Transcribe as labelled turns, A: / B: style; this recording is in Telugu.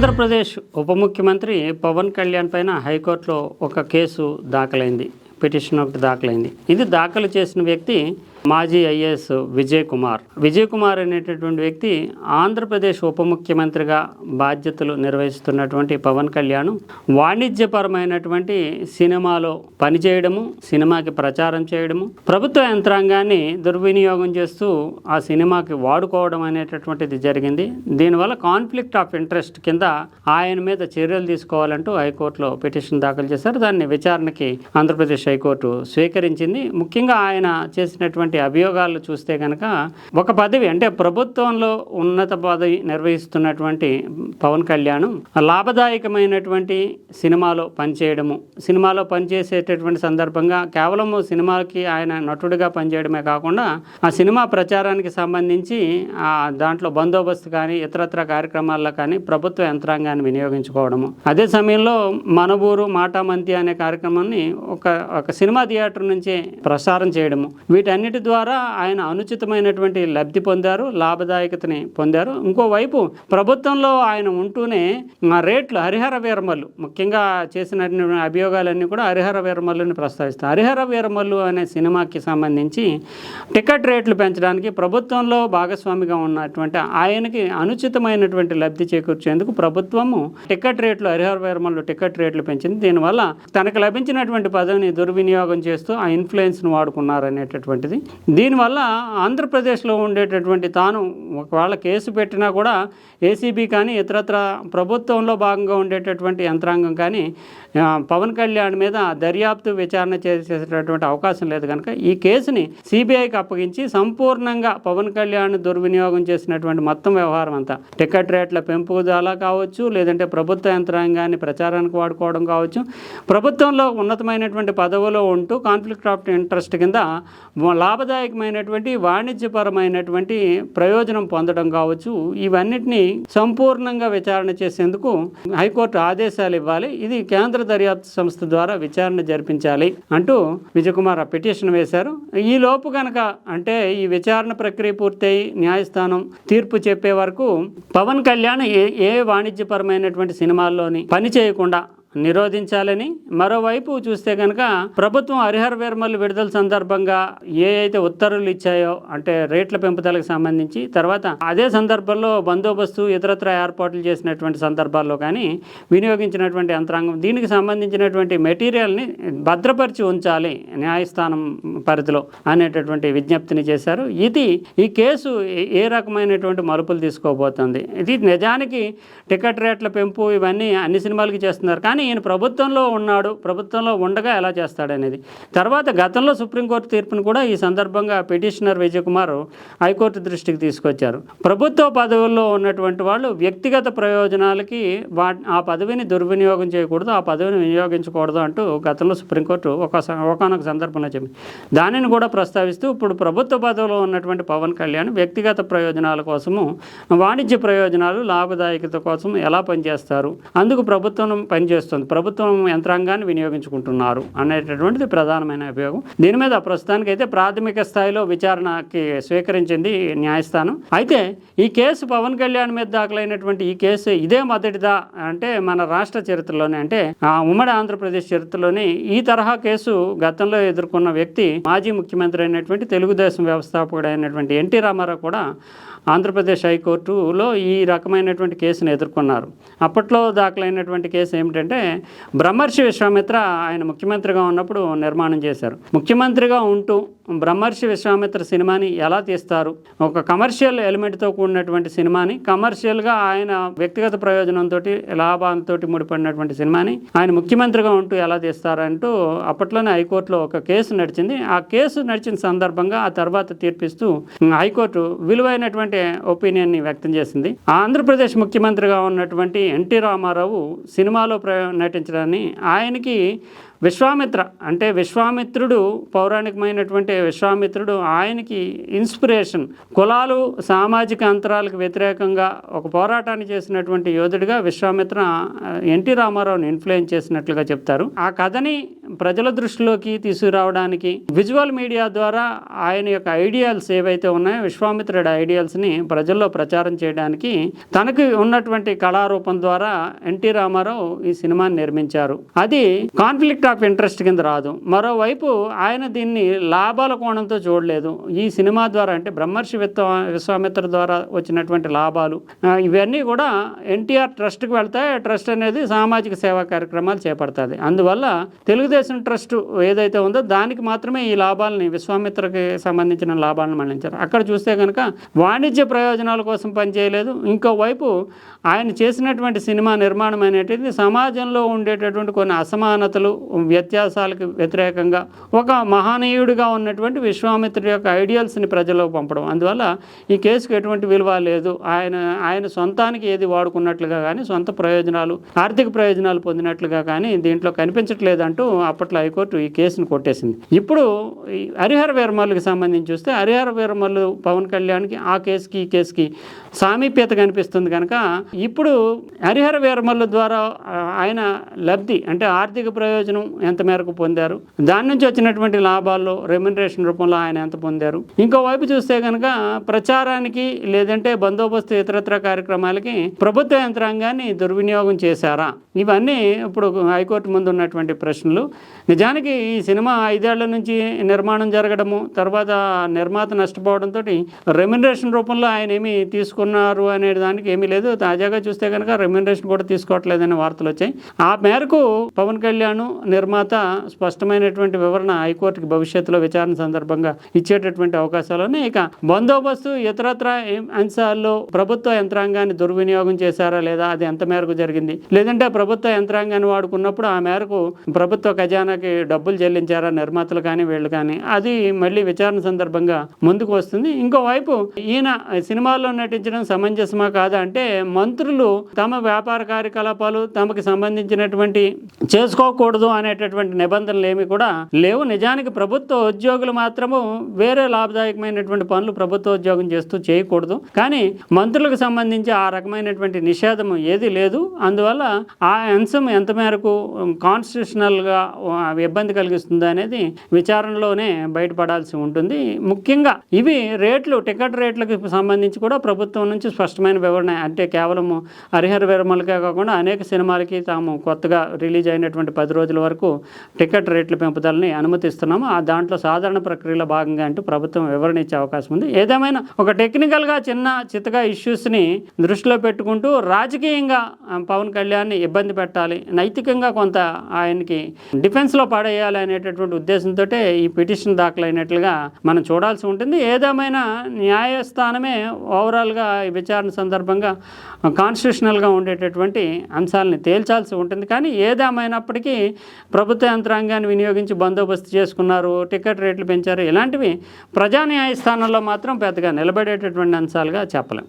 A: ఆంధ్రప్రదేశ్ ఉప ముఖ్యమంత్రి పవన్ కళ్యాణ్ పైన హైకోర్టులో ఒక కేసు దాఖలైంది పిటిషన్ ఒకటి దాఖలైంది. ఇది దాఖలు చేసిన వ్యక్తి మాజీ ఐఏఎస్ విజయ్ కుమార్. విజయ్ కుమార్ అనేటటువంటి వ్యక్తి ఆంధ్రప్రదేశ్ ఉప ముఖ్యమంత్రిగా బాధ్యతలు నిర్వహిస్తున్నటువంటి పవన్ కళ్యాణ్. వాణిజ్యపరమైనటువంటి సినిమాలో పనిచేయడము సినిమాకి ప్రచారం చేయడము ప్రభుత్వ యంత్రాంగాన్ని దుర్వినియోగం చేస్తూ ఆ సినిమాకి వాడుకోవడం అనేటటువంటిది జరిగింది. దీనివల్ల కాన్ఫ్లిక్ట్ ఆఫ్ ఇంట్రెస్ట్ కింద ఆయన మీద చర్యలు తీసుకోవాలంటూ హైకోర్టులో పిటిషన్ దాఖలు చేశారు. దాన్ని విచారణకి ఆంధ్రప్రదేశ్ హైకోర్టు స్వీకరించింది. ముఖ్యంగా ఆయన చేసినటువంటి అభియోగాలు చూస్తే కనుక ఒక పదవి అంటే ప్రభుత్వంలో ఉన్నత పదవి నిర్వహిస్తున్నటువంటి పవన్ కళ్యాణ్ లాభదాయకమైనటువంటి సినిమాలో పనిచేయడము. సినిమాలో పనిచేసేటటువంటి సందర్భంగా కేవలము సినిమాకి ఆయన నటుడిగా పనిచేయడమే కాకుండా ఆ సినిమా ప్రచారానికి సంబంధించి ఆ దాంట్లో బందోబస్తు కానీ ఇతరత్ర కార్యక్రమాల్లో కానీ ప్రభుత్వ యంత్రాంగాన్ని వినియోగించుకోవడము. అదే సమయంలో మన ఊరు మాటామంతి అనే కార్యక్రమాన్ని ఒక ఒక సినిమా థియేటర్ నుంచే ప్రసారం చేయడము. వీటన్నిటి ద్వారా ఆయన అనుచితమైనటువంటి లబ్ధి పొందారు లాభదాయకతని పొందారు. ఇంకోవైపు ప్రభుత్వంలో ఆయన ఉంటూనే రేట్లు హరిహర వీరమల్లు ముఖ్యంగా చేసిన అభియోగాలన్నీ కూడా హరిహర వీరమల్లుని ప్రస్తావిస్తారు హరిహర వీరమల్లు అనే సినిమాకి సంబంధించి టికెట్ రేట్లు పెంచడానికి ప్రభుత్వంలో భాగస్వామిగా ఉన్నటువంటి ఆయనకి అనుచితమైనటువంటి లబ్ధి చేకూర్చేందుకు ప్రభుత్వము టికెట్ రేట్లు హరిహర వీరమల్లు టికెట్ రేట్లు పెంచింది. దీనివల్ల తనకు లభించినటువంటి పదవిని దుర్వినియోగం చేస్తూ ఆ ఇన్ఫ్లుయెన్స్ను వాడుకున్నారు అనేటటువంటిది దీనివల్ల ఆంధ్రప్రదేశ్లో ఉండేటటువంటి తాను ఒకవేళ కేసు పెట్టినా కూడా ఏసీబీ కానీ ఇతరత్ర ప్రభుత్వంలో భాగంగా ఉండేటటువంటి యంత్రాంగం కానీ పవన్ కళ్యాణ్ మీద దర్యాప్తు విచారణ చేసేటటువంటి అవకాశం లేదు కనుక ఈ కేసుని సిబిఐకి అప్పగించి సంపూర్ణంగా పవన్ కళ్యాణ్ దుర్వినియోగం చేసినటువంటి మొత్తం వ్యవహారం అంతా. టికెట్ రేట్ల పెంపుదల కావచ్చు లేదంటే ప్రభుత్వ యంత్రాంగాన్ని ప్రచారానికి వాడుకోవడం కావచ్చు ప్రభుత్వంలో ఉన్నతమైనటువంటి పదవిలో ఉంటూ కాన్ఫ్లిక్ట్ ఆఫ్ ఇంట్రెస్ట్ కింద లాభదాయకమైనటువంటి వాణిజ్యపరమైనటువంటి ప్రయోజనం పొందడం కావచ్చు. ఇవన్నిటిని సంపూర్ణంగా విచారణ చేసేందుకు హైకోర్టు ఆదేశాలు ఇవ్వాలి. ఇది కేంద్ర దర్యాప్తు సంస్థ ద్వారా విచారణ జరిపించాలి అంటూ విజయకుమార్ పిటిషన్ వేశారు. ఈ లోపు కనుక అంటే ఈ విచారణ ప్రక్రియ పూర్తయి న్యాయస్థానం తీర్పు చెప్పే వరకు పవన్ కళ్యాణ్ ఏ ఏ వాణిజ్యపరమైనటువంటి సినిమాల్లోని పని చేయకుండా నిరోధించాలని మరోవైపు చూస్తే కనుక ప్రభుత్వం హరిహర వీరమల్లు విడుదల సందర్భంగా ఏ అయితే ఉత్తర్వులు ఇచ్చాయో అంటే రేట్ల పెంపుదలకు సంబంధించి తర్వాత అదే సందర్భంలో బందోబస్తు ఇతరత్ర ఏర్పాట్లు చేసినటువంటి సందర్భాల్లో కానీ వినియోగించినటువంటి యంత్రాంగం దీనికి సంబంధించినటువంటి మెటీరియల్ని భద్రపరిచి ఉంచాలి న్యాయస్థానం పరిధిలో అనేటటువంటి విజ్ఞప్తిని చేశారు. ఇది ఈ కేసు ఏ- ఏ రకమైనటువంటి మలుపులు తీసుకోబోతుంది? ఇది నిజానికి టికెట్ రేట్ల పెంపు ఇవన్నీ అన్ని సినిమాలకి చేస్తున్నారు. కానీ ఈయన ప్రభుత్వంలో ఉన్నాడు ప్రభుత్వంలో ఉండగా ఎలా చేస్తాడనేది. తర్వాత గతంలో సుప్రీంకోర్టు తీర్పును కూడా ఈ సందర్భంగా పిటిషనర్ విజయకుమార్ హైకోర్టు దృష్టికి తీసుకొచ్చారు. ప్రభుత్వ పదవుల్లో ఉన్నటువంటి వాళ్ళు వ్యక్తిగత ప్రయోజనాలకి వా ఆ పదవిని దుర్వినియోగం చేయకూడదు ఆ పదవిని వినియోగించకూడదు అంటూ గతంలో సుప్రీంకోర్టు ఒక ఒకనొక సందర్భంలో చెప్పింది దానిని కూడా ప్రస్తావిస్తూ ఇప్పుడు ప్రభుత్వ పదవిలో ఉన్నటువంటి పవన్ కళ్యాణ్ వ్యక్తిగత ప్రయోజనాల కోసము వాణిజ్య ప్రయోజనాలు లాభదాయకత కోసం ఎలా పనిచేస్తారు అందుకు ప్రభుత్వం పనిచేస్తుంది ప్రభుత్వం యంత్రాంగాన్ని వినియోగించుకుంటున్నారు అనేటటువంటిది ప్రధానమైన ఉపయోగం. దీని మీద ప్రస్తుతానికైతే ప్రాథమిక స్థాయిలో విచారణకి స్వీకరించింది న్యాయస్థానం. అయితే ఈ కేసు పవన్ కళ్యాణ్ మీద దాఖలైనటువంటి ఈ కేసు ఇదే మొదటిదా అంటే మన రాష్ట్ర చరిత్రలోనే అంటే ఆ ఉమ్మడి ఆంధ్రప్రదేశ్ చరిత్రలోనే ఈ తరహా కేసు గతంలో ఎదుర్కొన్న వ్యక్తి మాజీ ముఖ్యమంత్రి అయినటువంటి తెలుగుదేశం వ్యవస్థాపకుడు అయినటువంటి ఎన్టీ రామారావు కూడా ఆంధ్రప్రదేశ్ హైకోర్టులో ఈ రకమైనటువంటి కేసును ఎదుర్కొన్నారు. అప్పట్లో దాఖలైనటువంటి కేసు ఏమిటంటే బ్రహ్మర్షి విశ్వామిత్ర ఆయన ముఖ్యమంత్రిగా ఉన్నప్పుడు నిర్మాణం చేశారు. ముఖ్యమంత్రిగా ఉంటూ బ్రహ్మర్షి విశ్వామిత్ర సినిమాని ఎలా తీస్తారు? ఒక కమర్షియల్ ఎలిమెంట్తో కూడినటువంటి సినిమాని కమర్షియల్గా ఆయన వ్యక్తిగత ప్రయోజనంతో లాభాలతో ముడిపడినటువంటి సినిమాని ఆయన ముఖ్యమంత్రిగా ఉంటూ ఎలా తీస్తారంటూ అప్పట్లోనే హైకోర్టులో ఒక కేసు నడిచింది. ఆ కేసు నడిచిన సందర్భంగా ఆ తర్వాత తీర్పిస్తూ హైకోర్టు విలువైనటువంటి ఒపీనియన్ని వ్యక్తం చేసింది. ఆంధ్రప్రదేశ్ ముఖ్యమంత్రిగా ఉన్నటువంటి ఎన్టీ రామారావు సినిమాలో ప్ర నటించడాన్ని ఆయనకి విశ్వామిత్ర అంటే విశ్వామిత్రుడు పౌరాణికమైనటువంటి విశ్వామిత్రుడు ఆయనకి ఇన్స్పిరేషన్. కులాలు సామాజిక అంతరాలకు వ్యతిరేకంగా ఒక పోరాటాన్ని చేసినటువంటి యోధుడిగా విశ్వామిత్ర ఎన్టీ రామారావుని ఇన్ఫ్లుయెన్స్ చేసినట్లుగా చెప్తారు. ఆ కథని ప్రజల దృష్టిలోకి తీసుకురావడానికి విజువల్ మీడియా ద్వారా ఆయన యొక్క ఐడియాల్స్ ఏవైతే ఉన్నాయో విశ్వామిత్రుడి ఐడియాల్స్ని ప్రజల్లో ప్రచారం చేయడానికి తనకి ఉన్నటువంటి కళారూపం ద్వారా ఎన్టీ రామారావు ఈ సినిమాని నిర్మించారు. అది కాన్ఫ్లిక్ట్ ఆఫ్ ఇంట్రెస్ట్ కింద రాదు. మరోవైపు ఆయన దీన్ని లాభాల కోణంతో చూడలేదు. ఈ సినిమా ద్వారా అంటే బ్రహ్మర్షి విత్వ విశ్వామిత్ర ద్వారా వచ్చినటువంటి లాభాలు. ఇవన్నీ కూడా ఎన్టీఆర్ ట్రస్ట్కి వెళ్తాయి. ఆ ట్రస్ట్ అనేది సామాజిక సేవా కార్యక్రమాలు చేపడుతుంది. అందువల్ల తెలుగుదేశం ట్రస్ట్ ఏదైతే ఉందో దానికి మాత్రమే ఈ లాభాలని విశ్వామిత్రకి సంబంధించిన లాభాలను మళ్ళించారు అక్కడ చూస్తే కనుక వాణిజ్య ప్రయోజనాల కోసం పనిచేయలేదు ఇంకోవైపు ఆయన చేసినటువంటి సినిమా నిర్మాణం అనేటిది సమాజంలో ఉండేటటువంటి కొన్ని అసమానతలు వ్యత్యాసాలకు వ్యతిరేకంగా ఒక మహానీయుడిగా ఉన్నటువంటి విశ్వామిత్రుడి యొక్క ఐడియల్స్ని ప్రజల్లో పంపడం. అందువల్ల ఈ కేసుకు ఎటువంటి విలువ లేదు. ఆయన ఆయన సొంతానికి ఏది వాడుకున్నట్లుగా కానీ సొంత ప్రయోజనాలు ఆర్థిక ప్రయోజనాలు పొందినట్లుగా కానీ దీంట్లో కనిపించట్లేదంటూ అప్పట్లో హైకోర్టు ఈ కేసును కొట్టేసింది. ఇప్పుడు ఈ హరిహర వీరమల్లుకి సంబంధించి చూస్తే హరిహర వీరమల్లు పవన్ కళ్యాణ్కి ఆ కేసుకి ఈ కేసుకి సామీప్యత కనిపిస్తుంది కనుక ఇప్పుడు హరిహర వీరమల్లు ద్వారా ఆయన లబ్ధి అంటే ఆర్థిక ప్రయోజనం ఎంత మేరకు పొందారు? దాని నుంచి వచ్చినటువంటి లాభాల్లో రెమ్యునరేషన్ రూపంలో ఆయన ఎంత పొందారు? ఇంకోవైపు చూస్తే కనుక ప్రచారానికి లేదంటే బందోబస్తు ఇతరత్ర కార్యక్రమాలకి ప్రభుత్వ యంత్రాంగాన్ని దుర్వినియోగం చేశారా? ఇవన్నీ ఇప్పుడు హైకోర్టు ముందు ఉన్నటువంటి ప్రశ్నలు. నిజానికి ఈ సినిమా ఐదేళ్ళ నుంచి నిర్మాణం జరగడము తర్వాత నిర్మాత నష్టపోవడంతో రెమ్యునరేషన్ రూపంలో ఆయన ఏమి తీసుకున్నారు అనే దానికి ఏమీ లేదు. తాజాగా చూస్తే కనుక రెమ్యునరేషన్ కూడా తీసుకోవట్లేదనే వార్తలు వచ్చాయి. ఆ మేరకు పవన్ కళ్యాణ్ నిర్మాత స్పష్టమైనటువంటి వివరణ హైకోర్టుకి భవిష్యత్తులో విచారణ సందర్భంగా ఇచ్చేటటువంటి అవకాశాలు ఉన్నాయి ఇక బందోబస్తు ఇతరత్ర అంశాల్లో ప్రభుత్వ యంత్రాంగాన్ని దుర్వినియోగం చేశారా లేదా అది ఎంత మేరకు జరిగింది? లేదంటే ప్రభుత్వ యంత్రాంగాన్ని వాడుకున్నప్పుడు ఆ మేరకు ప్రభుత్వ ఖజానాకి డబ్బులు చెల్లించారా నిర్మాతలు కానీ వీళ్ళు కానీ? అది మళ్ళీ విచారణ సందర్భంగా ముందుకు వస్తుంది. ఇంకోవైపు ఈయన సినిమాల్లో నటించడం సమంజసమా కాదా అంటే మంత్రులు తమ వ్యాపార కార్యకలాపాలు తమకు సంబంధించినటువంటి చేసుకోకూడదు అనేటటువంటి నిబంధనలు ఏమి కూడా లేవు. నిజానికి ప్రభుత్వ ఉద్యోగులు మాత్రము వేరే లాభదాయకమైనటువంటి పనులు ప్రభుత్వ ఉద్యోగం చేస్తూ చేయకూడదు. కానీ మంత్రులకు సంబంధించి ఆ రకమైనటువంటి నిషేధం ఏది లేదు. అందువల్ల ఆ అంశం ఎంత మేరకు కాన్స్టిట్యూషనల్గా ఇబ్బంది కలిగిస్తుంది అనేది విచారణలోనే బయటపడాల్సి ఉంటుంది. ముఖ్యంగా ఇవి రేట్లు టికెట్ రేట్లకు సంబంధించి కూడా ప్రభుత్వం నుంచి స్పష్టమైన వివరణ అంటే కేవలం హరిహర విరమలకే కాకుండా అనేక సినిమాలకి తాము కొత్తగా రిలీజ్ అయినటువంటి పది రోజుల వరకు టికెట్ రేట్ల పెంపుదలని అనుమతిస్తున్నాము. ఆ దాంట్లో సాధారణ ప్రక్రియలో భాగంగా అంటూ ప్రభుత్వం వివరణ ఇచ్చే అవకాశం ఉంది. ఏదేమైనా ఒక టెక్నికల్గా చిన్న చిత్తగా ఇష్యూస్ని దృష్టిలో పెట్టుకుంటూ రాజకీయంగా పవన్ కళ్యాణ్ని ఇబ్బంది పెట్టాలి నైతికంగా కొంత ఆయనకి డిఫెన్స్లో పడేయాలి అనేటటువంటి ఉద్దేశంతో ఈ పిటిషన్ దాఖలైనట్లుగా మనం చూడాల్సి ఉంటుంది. ఏదేమైనా న్యాయస్థానమే ఓవరాల్గా ఈ విచారణ సందర్భంగా కాన్స్టిట్యూషనల్గా ఉండేటటువంటి అంశాలని తేల్చాల్సి ఉంటుంది. కానీ ఏదేమైనప్పటికీ ప్రభుత్వ యంత్రాంగాన్ని వినియోగించి బందోబస్తు చేసుకున్నారు టికెట్ రేట్లు పెంచారు. ఇలాంటివి ప్రజా న్యాయస్థానంలో మాత్రం పెద్దగా నిలబడేటటువంటి అంశాలుగా చెప్పలేం.